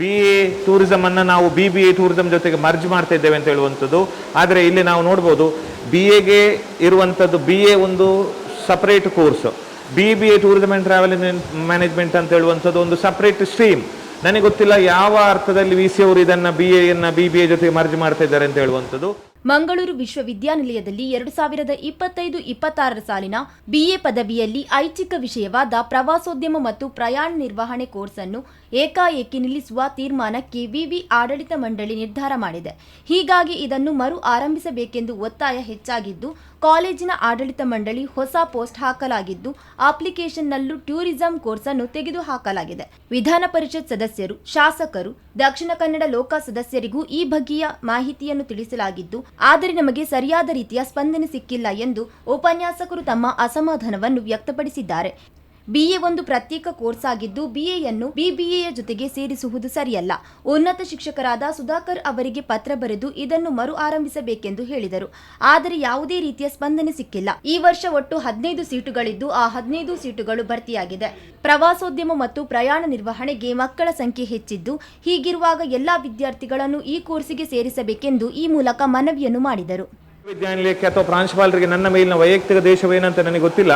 B A tourism ಅನ್ನು ನಾವು B B A tourism ಜೊತೆಗೆ ಮರ್ಜ್ ಮಾಡ್ತಾ ಇದ್ದೇವೆ ಅಂತ ಹೇಳುವಂಥದ್ದು. ಆದರೆ ಇಲ್ಲಿ ನಾವು ನೋಡ್ಬೋದು ಬಿ ಎಗೆ ಇರುವಂಥದ್ದು ಬಿ ಎ ಒಂದು separate course B B A tourism and travel management ಅಂತ ಹೇಳುವಂಥದ್ದು ಒಂದು ಸಪ್ರೇಟ್ ಸ್ಟ್ರೀಮ್ ನನಗೆ ಗೊತ್ತಿಲ್ಲ ಯಾವ ಅರ್ಥದಲ್ಲಿ ವಿ ಸಿ ಅವರು ಇದನ್ನು ಬಿ ಎನ್ನು ಬಿ ಬಿ ಎ ಜೊತೆಗೆ ಮರ್ಜ್ ಮಾಡ್ತಾ ಇದ್ದಾರೆ ಅಂತ ಹೇಳುವಂಥದ್ದು. ಮಂಗಳೂರು ವಿಶ್ವವಿದ್ಯಾನಿಲಯದಲ್ಲಿ ಎರಡು ಸಾವಿರದ ಇಪ್ಪತ್ತೈದು ಇಪ್ಪತ್ತಾರರ ಸಾಲಿನ ಬಿಎ ಪದವಿಯಲ್ಲಿ ಐಚ್ಛಿಕ ವಿಷಯವಾದ ಪ್ರವಾಸೋದ್ಯಮ ಮತ್ತು ಪ್ರಯಾಣ ನಿರ್ವಹಣೆ ಕೋರ್ಸ್ ಅನ್ನು ಏಕಾಏಕಿ ನಿಲ್ಲಿಸುವ ತೀರ್ಮಾನಕ್ಕೆ ವಿವಿ ಆಡಳಿತ ಮಂಡಳಿ ನಿರ್ಧಾರ ಮಾಡಿದೆ. ಹೀಗಾಗಿ ಇದನ್ನು ಮರು ಆರಂಭಿಸಬೇಕೆಂದು ಒತ್ತಾಯ ಹೆಚ್ಚಾಗಿದ್ದು, ಕಾಲೇಜಿನ ಆಡಳಿತ ಮಂಡಳಿ ಹೊಸ ಪೋಸ್ಟ್ ಹಾಕಲಾಗಿದ್ದು, ಅಪ್ಲಿಕೇಶನ್ನಲ್ಲೂ ಟೂರಿಸಂ ಕೋರ್ಸ್ ಅನ್ನು ತೆಗೆದುಹಾಕಲಾಗಿದೆ. ವಿಧಾನ ಪರಿಷತ್ ಸದಸ್ಯರು, ಶಾಸಕರು, ದಕ್ಷಿಣ ಕನ್ನಡ ಲೋಕ ಸದಸ್ಯರಿಗೂ ಈ ಬಗ್ಗೆಯ ಮಾಹಿತಿಯನ್ನು ತಿಳಿಸಲಾಗಿದ್ದು ಆದರೆ ನಮಗೆ ಸರಿಯಾದ ರೀತಿಯ ಸ್ಪಂದನೆ ಸಿಕ್ಕಿಲ್ಲ ಎಂದು ಉಪನ್ಯಾಸಕರು ತಮ್ಮ ಅಸಮಾಧಾನವನ್ನು ವ್ಯಕ್ತಪಡಿಸಿದ್ದಾರೆ. ಬಿಎ ಒಂದು ಪ್ರತ್ಯೇಕ ಕೋರ್ಸ್ ಆಗಿದ್ದು ಬಿಎಯನ್ನು ಬಿಬಿಎಯ ಜೊತೆಗೆ ಸೇರಿಸುವುದು ಸರಿಯಲ್ಲ. ಉನ್ನತ ಶಿಕ್ಷಕರಾದ ಸುಧಾಕರ್ ಅವರಿಗೆ ಪತ್ರ ಬರೆದು ಇದನ್ನು ಮರು ಆರಂಭಿಸಬೇಕೆಂದು ಹೇಳಿದರು. ಆದರೆ ಯಾವುದೇ ರೀತಿಯ ಸ್ಪಂದನೆ ಸಿಕ್ಕಿಲ್ಲ. ಈ ವರ್ಷ ಒಟ್ಟು ಹದಿನೈದು ಸೀಟುಗಳಿದ್ದು ಆ ಹದಿನೈದು ಸೀಟುಗಳು ಭರ್ತಿಯಾಗಿದೆ. ಪ್ರವಾಸೋದ್ಯಮ ಮತ್ತು ಪ್ರಯಾಣ ನಿರ್ವಹಣೆಗೆ ಮಕ್ಕಳ ಸಂಖ್ಯೆ ಹೆಚ್ಚಿದ್ದು, ಹೀಗಿರುವಾಗ ಎಲ್ಲಾ ವಿದ್ಯಾರ್ಥಿಗಳನ್ನು ಈ ಕೋರ್ಸಿಗೆ ಸೇರಿಸಬೇಕೆಂದು ಈ ಮೂಲಕ ಮನವಿಯನ್ನು ಮಾಡಿದರು. ವಿಶ್ವವಿದ್ಯಾನಿಲಯಕ್ಕೆ ಅಥವಾ ಪ್ರಾಂಶುಪಾಲರಿಗೆ ನನ್ನ ಮೇಲಿನ ವೈಯಕ್ತಿಕ ದೇಶವೇನಂತ ನನಗೆ ಗೊತ್ತಿಲ್ಲ.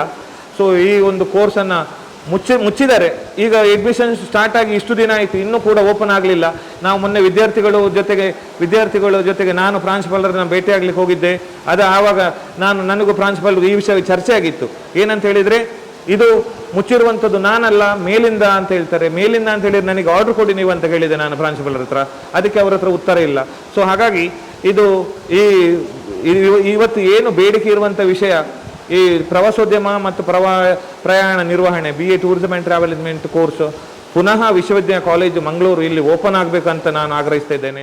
ಸೊ ಈ ಒಂದು ಕೋರ್ಸನ್ನು ಮುಚ್ಚಿ, ಮುಚ್ಚಿದ್ದಾರೆ. ಈಗ ಅಡ್ಮಿಷನ್ ಸ್ಟಾರ್ಟ್ ಆಗಿ ಇಷ್ಟು ದಿನ ಆಯಿತು, ಇನ್ನೂ ಕೂಡ ಓಪನ್ ಆಗಲಿಲ್ಲ. ನಾವು ಮೊನ್ನೆ ವಿದ್ಯಾರ್ಥಿಗಳು ಜೊತೆಗೆ, ವಿದ್ಯಾರ್ಥಿಗಳ ಜೊತೆಗೆ ನಾನು ಪ್ರಾಂಶುಪಾಲರನ್ನ ಭೇಟಿಯಾಗಲಿಕ್ಕೆ ಹೋಗಿದ್ದೆ. ಅದು ಆವಾಗ ನಾನು, ನನಗೂ ಪ್ರಾಂಶುಪಾಲರು ಈ ವಿಷಯ ಚರ್ಚೆ ಆಗಿತ್ತು. ಏನಂತ ಹೇಳಿದರೆ, ಇದು ಮುಚ್ಚಿರುವಂಥದ್ದು ನಾನಲ್ಲ, ಮೇಲಿಂದ ಅಂತ ಹೇಳ್ತಾರೆ. ಮೇಲಿಂದ ಅಂತ ಹೇಳಿದ್ರೆ ನನಗೆ ಆರ್ಡರ್ ಕೊಡಿ ನೀವು ಅಂತ ಹೇಳಿದೆ ನಾನು ಪ್ರಾಂಶುಪಾಲರ ಹತ್ರ. ಅದಕ್ಕೆ ಅವರ ಹತ್ರ ಉತ್ತರ ಇಲ್ಲ. ಸೊ ಹಾಗಾಗಿ ಇದು ಈ- ಇವತ್ತು ಏನು ಬೇಡಿಕೆ ಇರುವಂಥ ವಿಷಯ ಈ ಪ್ರವಾಸೋದ್ಯಮ ಮತ್ತು ಪ್ರವಾ, ಪ್ರಯಾಣ ನಿರ್ವಹಣೆ ಬಿ ಎ ಟೂರಿಸಮ್ ಆ್ಯಂಡ್ ಟ್ರಾವೆಲ್ಮೆಂಟ್ ಕೋರ್ಸ್ ಪುನಃ ವಿಶ್ವವಿದ್ಯಾಲಯ ಕಾಲೇಜು ಮಂಗಳೂರು, ಇಲ್ಲಿ ಓಪನ್ ಆಗಬೇಕಂತ ನಾನು ಆಗ್ರಹಿಸ್ತಾ ಇದ್ದೇನೆ.